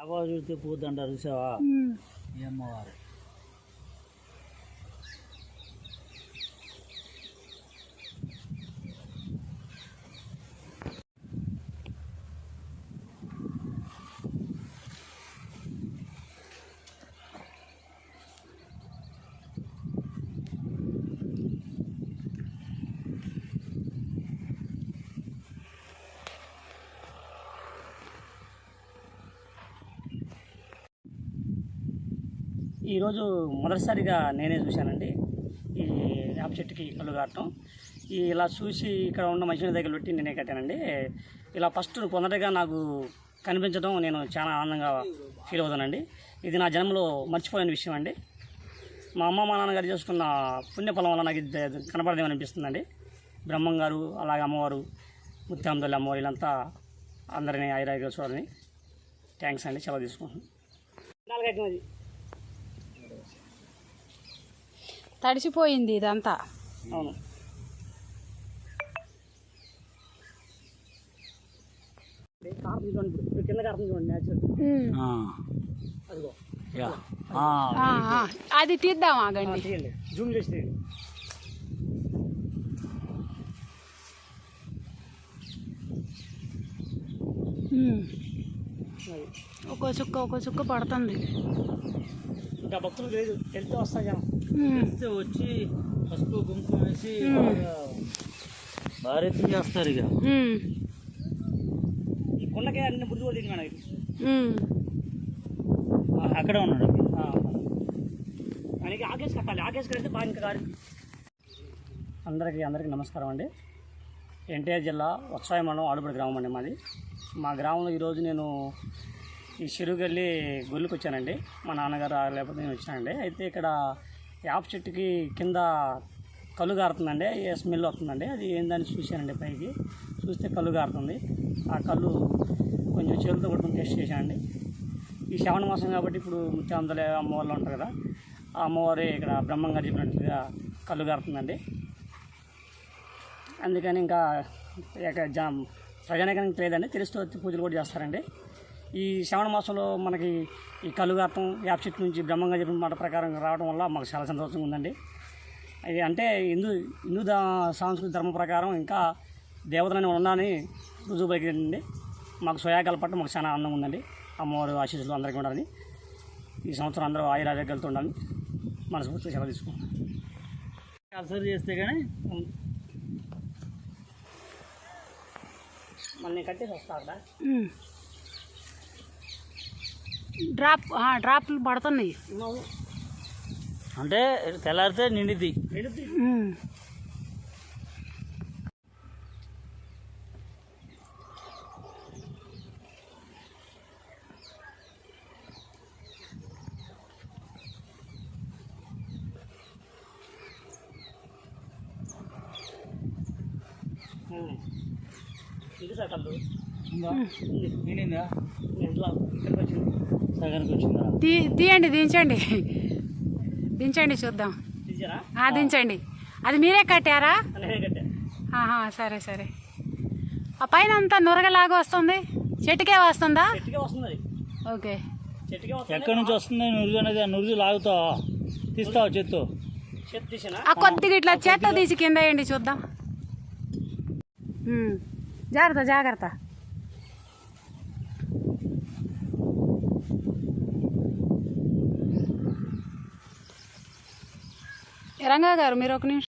డాబా చూస్తే పోద్దంటారు చూసావా. ఈ అమ్మవారు ఈరోజు మొదటిసారిగా నేనే చూశానండి. ఈ వేప చెట్టుకి కళ్ళు కాటం ఇలా చూసి ఇక్కడ ఉన్న మనిషిని దగ్గర పెట్టి నేనే కట్టానండి. ఇలా ఫస్ట్ పొందటగా నాకు కనిపించడం నేను చాలా ఆనందంగా ఫీల్ అవుతానండి. ఇది నా జన్మలో మర్చిపోయిన విషయం అండి. మా అమ్మ మా నాన్నగారు చేసుకున్న పుణ్యఫలం వల్ల నాకు ఇది కనపడదేమని అనిపిస్తుందండి. బ్రహ్మం గారు అలాగే అమ్మవారు ముత్యామదల్లి అమ్మవారు వీళ్ళంతా అందరినీ ఐరాయిగా చూడాలని థ్యాంక్స్ అండి. సెలవు తీసుకుంటున్నాను నాలుగైదు తడిసిపోయింది ఇదంతా అవును కార్తీక చూడండి ఇప్పుడు ఇప్పుడు కింద కార్తీక చూడండి న్యాచురల్ ఉమ్. అదిగో యా ఆ, ఆ. అది తీద్దాం ఆగండి. జూమ్ చేసి. ఒక్కో చుక్క ఒక్కో చుక్క పడుతుంది. ఇంకా భక్తులు లేదు వెళ్తే వస్తాయి జనం. ఉమ్. తెలిస్తే వచ్చి పసుపు కుంకుమ వేసి. భారీ చేస్తారు ఇక. ఈ కొండకే అన్ని బుద్ధి కూడా తిరిగి మేడం. అక్కడే ఉన్నాడు. ఆయనకి ఆకేసి కట్టాలి. ఆకేసి కడితే బాగా ఇంకా గారి అందరికీ అందరికీ నమస్కారం అండి. ఎన్టీఆర్ జిల్లా ఉత్సాయ మండలం ఆడుపడి గ్రామం అండి మాది. మా గ్రామంలో ఈరోజు నేను ఈ చెరువుకెళ్ళి గొల్లుకి వచ్చానండి మా నాన్నగారు లేకపోతే నేను వచ్చానండి అయితే ఇక్కడ యాప చెట్టుకి కింద కళ్ళు గారుతుందండి. ఏ స్మెల్ వస్తుందండి. అది ఏందని చూశానండి పైకి. చూస్తే కళ్ళు గారుతుంది. ఆ కళ్ళు కొంచెం చేతులతో పట్టుకుని టెస్ట్ చేశానండి. ఈ శ్రావణ మాసం కాబట్టి ఇప్పుడు ముత్యామందలే అమ్మవార్లు ఉంటారు కదా. ఆ అమ్మవారి ఇక్కడ బ్రహ్మంగా చెప్పినట్టుగా కళ్ళు గారుతుందండి. అందుకని ఇంకా ఇక జా ప్రజానికానికి లేదండి. తెలుస్తూ వచ్చి పూజలు కూడా చేస్తారండి. ఈ శ్రావణ మాసంలో మనకి ఈ కళ్ళు గారటం యాప చెట్టు నుంచి బ్రహ్మంగా చెప్పిన మాట ప్రకారం రావడం వల్ల మాకు చాలా సంతోషంగా ఉందండి. ఇది అంటే హిందూ హిందూ దా సాంస్కృతిక ధర్మం ప్రకారం ఇంకా దేవతలని ఉండాలని రుజువు పలికిందండి. మాకు స్వయాగాల పట్ల మాకు చాలా ఆనందంగా ఉందండి. అమ్మవారు ఆశీస్సులు అందరికీ ఉండాలని. ఈ సంవత్సరం అందరూ ఆయురారోగ్యాలతో ఉండాలని మనస్ఫూర్తిగా సెలవు తీసుకుంటాం అబ్జర్వ్ చేస్తే కానీ మళ్ళీ కట్టేసి వస్తా అక్కడ. డ్రాప్ ఆ, డ్రాప్లు పడుతున్నాయి. అంటే తెల్లారితే నిండిది. ఇది సార్ కళ్ళు తీయండి దించండి. దించండి చూద్దాం. దించండి. అది మీరే కట్టారా? సరే సరే. ఆ పైన అంతా నురగలాగా వస్తుంది? చెట్టుకే వస్తుందా? చెట్టుకే వస్తుంది అది. ఓకే. చెట్టుకే వస్తుంది. ఎక్కడి నుంచి వస్తుంది నురుగు అనేది? నురుగు లాగుతావా? తీస్తావా తీసినా? ఆ కొద్దిగా ఇట్లా చేత్తో తీసి కింద వేయండి చూద్దాం. జాగ్రత్త జాగ్రత్త. రంగా గారు మీరు ఒక నిమిషం